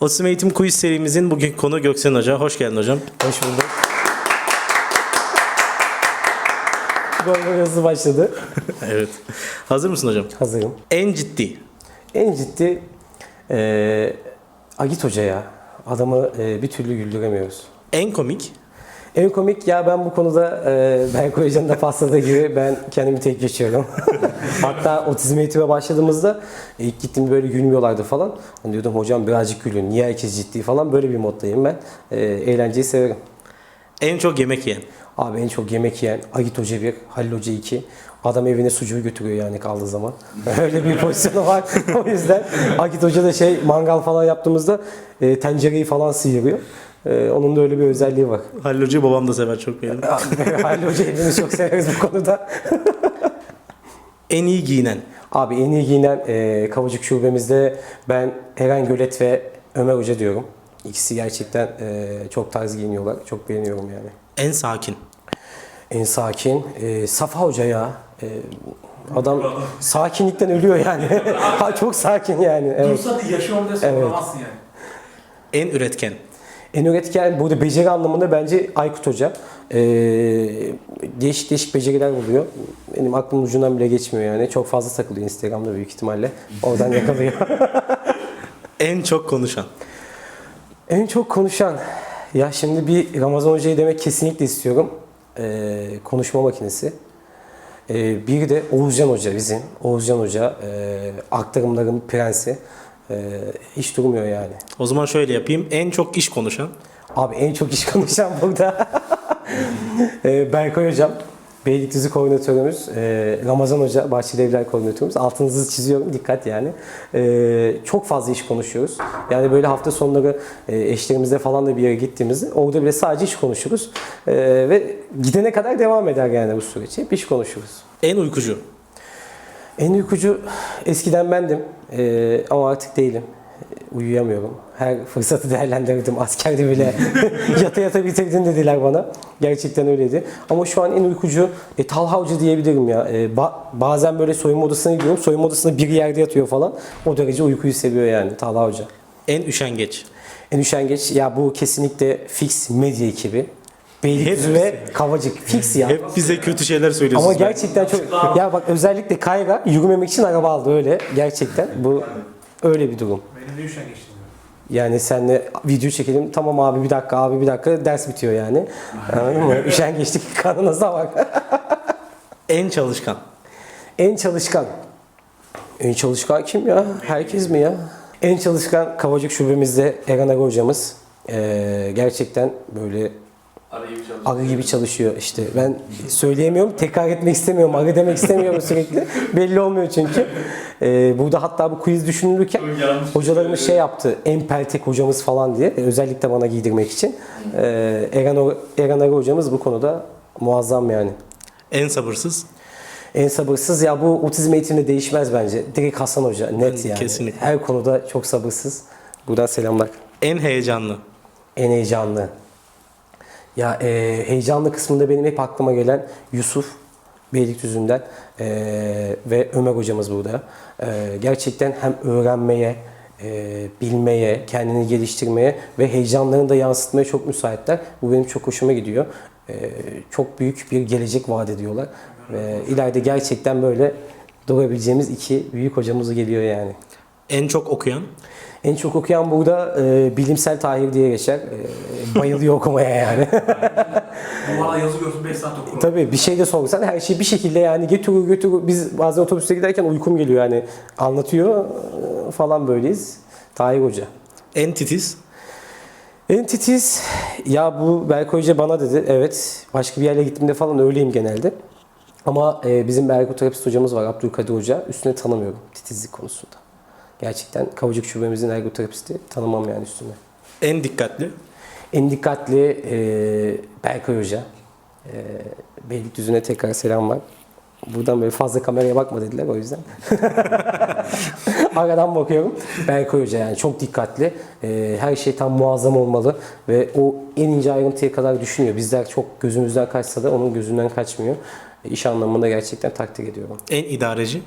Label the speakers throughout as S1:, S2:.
S1: Osim Eğitim Quiz serimizin bugün konu Göksen Hoca. Hoş geldin hocam.
S2: Hoş bulduk. Gol hızlı başladı.
S1: evet. Hazır mısın hocam?
S2: Hazırım.
S1: En ciddi.
S2: En ciddi eee Agit Hoca ya. Adamı eee, bir türlü güldüremiyoruz.
S1: En komik.
S2: En komik ya ben bu konuda eee Berkay Hoca'nın da pasladığı gibi ben kendimi tek geçiyorum. Hatta otizm eğitime başladığımızda ilk gittim böyle gülmüyorlardı falan. Hani diyordum hocam birazcık gülün. Niye herkes ciddi falan böyle bir moddayım ben. Eee, eğlenceyi severim.
S1: En çok yemek yiyen.
S2: Abi en çok yemek yiyen Agit Hoca 1, Halil Hoca 2. Adam evine sucuğu götürüyor yani kaldığı zaman. Öyle bir pozisyonu var. o yüzden Agit Hoca da şey mangal falan yaptığımızda e, tencereyi falan sıyırıyor. E, onun da öyle bir özelliği var.
S1: Halil Hoca'yı babam da sever çok beğenir.
S2: Halil Hoca hepimiz çok severiz bu konuda.
S1: En iyi giyinen.
S2: Abi en iyi giyinen e, Kavacık şubemizde ben Eren Gölet ve Ömer Hoca diyorum. İkisi gerçekten e, çok tarz giyiniyorlar. Çok beğeniyorum yani.
S1: En sakin.
S2: En sakin. E, Safa Hoca ya. E, adam sakinlikten ölüyor yani. Ha, Çok sakin yani. Evet.
S3: Dursa da yaşıyorum diye sorgulamazsın yani.
S1: En üretken.
S2: En üretken burada beceri anlamında bence Aykut Hoca. E, değişik değişik beceriler buluyor. Benim aklımın ucundan bile geçmiyor yani. Çok fazla takılıyor Instagram'da büyük ihtimalle. Oradan yakalıyor.
S1: En çok konuşan.
S2: en çok konuşan. Ya şimdi bir Ramazan Hoca'yı demek kesinlikle istiyorum. E, konuşma makinesi. Ee, bir de Oğuzcan Hoca bizim. Oğuzcan Hoca e, aktarımların prensi. E, hiç durmuyor yani.
S1: O zaman şöyle yapayım. En çok iş konuşan.
S2: Abi en çok iş konuşan burada. e, Berkay Hocam. Beylikdüzü koordinatörümüz. E, Ramazan Hoca, Bahçeli Evler koordinatörümüz. Altınızı çiziyorum. Dikkat yani. E, çok fazla iş konuşuyoruz. Yani böyle hafta sonları e, eşlerimizle falan da bir yere gittiğimizde orada bile sadece iş konuşuruz. E, ve gidene kadar devam eder yani bu süreç. Hep iş konuşuruz.
S1: En uykucu.
S2: En uykucu eskiden bendim Ee, ama artık değilim. Ee, Uyuyamıyorum. Her fırsatı değerlendirdim. Askerde bile yata yata bitirdin dediler bana. Gerçekten öyleydi. Ama şu an en uykucu e, Talha Hoca diyebilirim ya. E, ba- bazen böyle soyunma odasına gidiyorum. Soyunma odasında bir yerde yatıyor falan. O derece uykuyu seviyor yani Talha Hoca.
S1: En üşengeç.
S2: En üşengeç ya bu kesinlikle fix medya ekibi. Beylikdüzü ve Kavacık. Fix ya.
S1: Hep bize kötü şeyler söylüyorsunuz.
S2: Ama gerçekten çok... Ya bak özellikle Kayra yürümemek için araba aldı öyle. Gerçekten bu öyle bir durum.
S3: Benim de üşen geçtim.
S2: Yani senle video çekelim. Tamam abi bir dakika abi bir dakika ders bitiyor yani. Anladın mı? Üşen geçtik kanınıza bak.
S1: En çalışkan.
S2: en çalışkan. En çalışkan kim ya? Herkes mi ya? En çalışkan Kavacık şubemizde Eren Aga hocamız. Ee, gerçekten böyle Arı gibi çalışıyor işte. Ben söyleyemiyorum, tekrar etmek istemiyorum, arı demek istemiyorum sürekli. Belli olmuyor çünkü. Ee, burada hatta bu quiz düşünülürken hocalarımız şey yaptı, en peltek hocamız falan diye. e, özellikle bana giydirmek için. Ee, Eren, O- Eren Arı hocamız bu konuda muazzam yani.
S1: En sabırsız.
S2: En sabırsız ya bu otizm eğitiminde değişmez bence. Direkt Hasan Hoca net yani.
S1: kesinlikle.
S2: Her konuda çok sabırsız. Buradan selamlar.
S1: En heyecanlı.
S2: En heyecanlı. Ya e, heyecanlı kısmında benim hep aklıma gelen Yusuf Beylikdüzü'nden e, ve Ömer hocamız burada. E, gerçekten hem öğrenmeye, e, bilmeye, kendini geliştirmeye ve heyecanlarını da yansıtmaya çok müsaitler. Bu benim çok hoşuma gidiyor. E, çok büyük bir gelecek vaat ediyorlar. Ve ileride gerçekten böyle durabileceğimiz iki büyük hocamız geliyor yani.
S1: En çok okuyan.
S2: En çok okuyan burada e, bilimsel tarih diye geçer. E, bayılıyor okumaya yani.
S3: Duvara yazı görsün 5 saat okurum.
S2: Tabii bir şey de sorsan her şeyi bir şekilde yani götürür götürür. Biz bazen otobüste giderken uykum geliyor yani anlatıyor e, falan böyleyiz. Tahir Hoca.
S1: En titiz.
S2: En titiz ya bu Berkay Hoca bana dedi. Evet başka bir yerle gittiğimde falan öyleyim genelde. Ama e, bizim bir ergoterapist hocamız var Abdülkadir Hoca. Üstüne tanımıyorum titizlik konusunda. Gerçekten Kavacık şubemizin ergoterapisti tanımam yani üstüne.
S1: En dikkatli.
S2: En dikkatli e, Berkay Hoca. E, Beylikdüzü'ne tekrar selam var. Buradan böyle fazla kameraya bakma dediler o yüzden. Aradan bakıyorum. Berkay Hoca yani çok dikkatli. E, her şey tam muazzam olmalı ve o en ince ayrıntıya kadar düşünüyor. Bizler çok gözümüzden kaçsa da onun gözünden kaçmıyor. İş anlamında gerçekten takdir ediyorum.
S1: En idareci.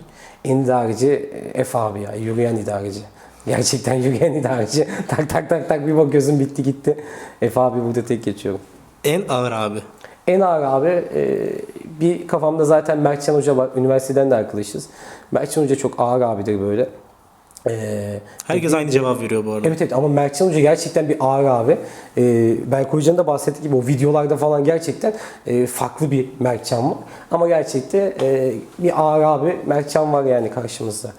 S2: En idareci e, Efe abi ya, yürüyen idareci. Gerçekten yürüyen idareci. tak tak tak tak bir bakıyorsun bitti gitti. Efe abi burada tek geçiyorum.
S1: En ağır abi.
S2: En ağır abi e, bir kafamda zaten Mertcan Hoca var. Üniversiteden de arkadaşız. Mertcan Hoca çok ağır abidir böyle. E,
S1: Herkes aynı cevap veriyor bu arada.
S2: Evet evet ama Mertcan Hoca gerçekten bir ağır abi. Ee, Berk Hoca'nın da bahsettiği gibi o videolarda falan gerçekten e, farklı bir Mertcan var. Ama gerçekte e, bir ağır abi Mertcan var yani karşımızda.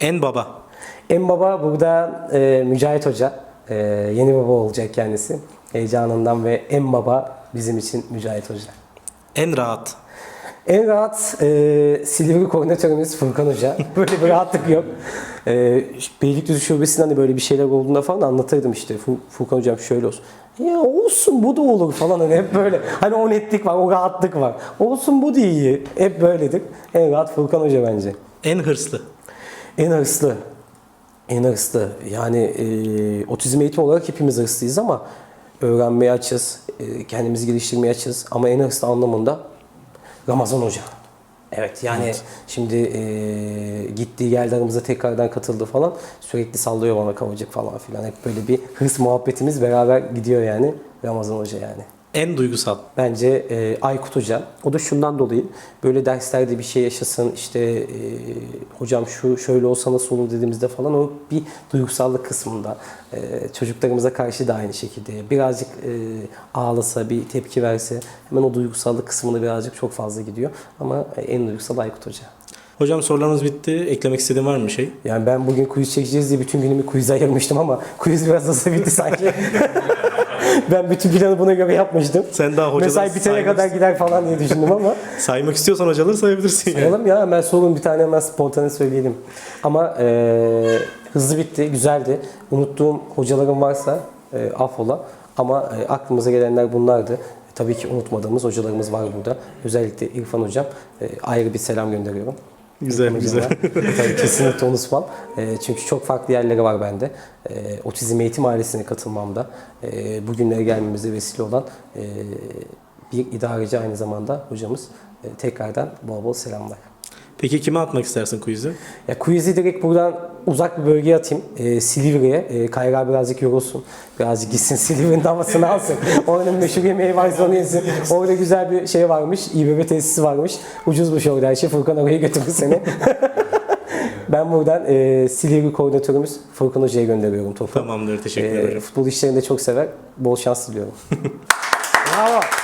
S1: En baba.
S2: En baba burada e, Mücahit Hoca. E, yeni baba olacak kendisi. Heyecanından ve en baba bizim için Mücahit Hoca.
S1: En rahat.
S2: En rahat e, Silivri koordinatörümüz Furkan Hoca. Böyle bir rahatlık yok. E, Beylikdüzü şubesinden de böyle bir şeyler olduğunda falan anlatırdım işte. Fu- Furkan Hocam şöyle olsun. Ya olsun bu da olur falan hani hep böyle. Hani o netlik var, o rahatlık var. Olsun bu da iyi. Hep böyledir. En rahat Furkan Hoca bence.
S1: En hırslı.
S2: En hırslı. En hırslı. Yani e, otizm eğitimi olarak hepimiz hırslıyız ama öğrenmeye açız, e, kendimizi geliştirmeye açız. Ama en hırslı anlamında Ramazan Hoca. Evet yani şimdi e, gittiği geldi aramıza tekrardan katıldı falan. Sürekli sallıyor bana kavacık falan filan. Hep böyle bir hırs muhabbetimiz beraber gidiyor yani Ramazan Hoca yani.
S1: En duygusal.
S2: Bence e, Aykut Hoca. O da şundan dolayı böyle derslerde bir şey yaşasın işte e, hocam şu şöyle olsa nasıl olur dediğimizde falan o bir duygusallık kısmında e, çocuklarımıza karşı da aynı şekilde birazcık e, ağlasa bir tepki verse hemen o duygusallık kısmına birazcık çok fazla gidiyor ama en duygusal Aykut Hoca.
S1: Hocam sorularımız bitti. Eklemek istediğin var mı bir şey?
S2: Yani ben bugün quiz çekeceğiz diye bütün günümü quiz'e ayırmıştım ama quiz biraz hızlı bitti sanki. ben bütün planı buna göre yapmıştım.
S1: Sen daha hocaları
S2: Mesai bitene kadar gider falan diye düşündüm ama
S1: Saymak istiyorsan hocaları sayabilirsin. Yani.
S2: Sayalım ya hemen sorun bir tane hemen spontane söyleyelim. Ama e, hızlı bitti, güzeldi. Unuttuğum hocalarım varsa e, affola. Ama e, aklımıza gelenler bunlardı. Tabii ki unutmadığımız hocalarımız var burada. Özellikle İrfan Hocam. E, ayrı bir selam gönderiyorum.
S1: Güzel, güzel.
S2: Tabii kesinlikle unutmam. E, çünkü çok farklı yerleri var bende. E, otizm eğitim ailesine katılmamda, e, bugünlere gelmemize vesile olan e, bir idareci aynı zamanda hocamız. E, tekrardan bol bol selamlar.
S1: Peki kime atmak istersin quiz'i?
S2: Ya quiz'i direkt buradan uzak bir bölgeye atayım. E, Silivri'ye. E, Kayra birazcık yorulsun. Birazcık gitsin Silivri'nin havasını alsın. Oranın meşhur yemeği varsa onu yesin. Orada güzel bir şey varmış. İBB tesisi varmış. Ucuzmuş orada her şey. Furkan oraya götürür seni. ben buradan e, Silivri koordinatörümüz Furkan Hoca'ya gönderiyorum topu.
S1: Tamamdır. Teşekkürler
S2: E,
S1: hocam.
S2: futbol işlerini de çok sever. Bol şans diliyorum. Bravo.